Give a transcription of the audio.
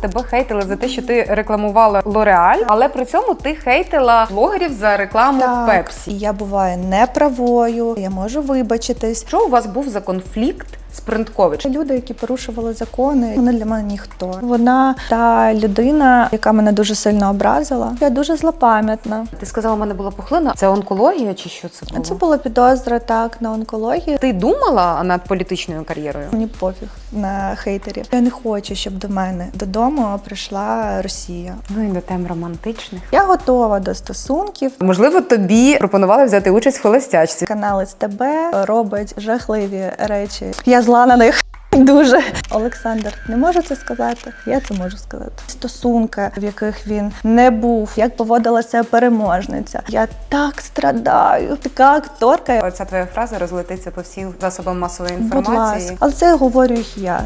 Тебе хейтили за те, що ти рекламувала Лореаль, але при цьому ти хейтила блогерів за рекламу Пепсі. І я буваю неправою, я можу вибачитись. Що у вас був за конфлікт з Принткович? Люди, які порушували закони, вони для мене ніхто. Вона та людина, яка мене дуже сильно образила. Я дуже злопам'ятна. Ти сказала, у мене була пухлина. Це онкологія чи що це було? Це була підозра так на онкологію. Ти думала над політичною кар'єрою? Мені пофіг на хейтерів. Я не хочу, щоб до мене додому прийшла Росія. Ну і до тем романтичних. Я готова до стосунків. Можливо, тобі пропонували взяти участь в холостячці. Канал СТБ робить жахливі речі. Я зла на них. Дуже Олександр не може це сказати. Я це можу сказати. Стосунки, в яких він не був, як поводилася переможниця. Я так страдаю. Така акторка. Оця твоя фраза розлетиться по всім засобам масової Будь інформації. ласка, але це говорю їх я.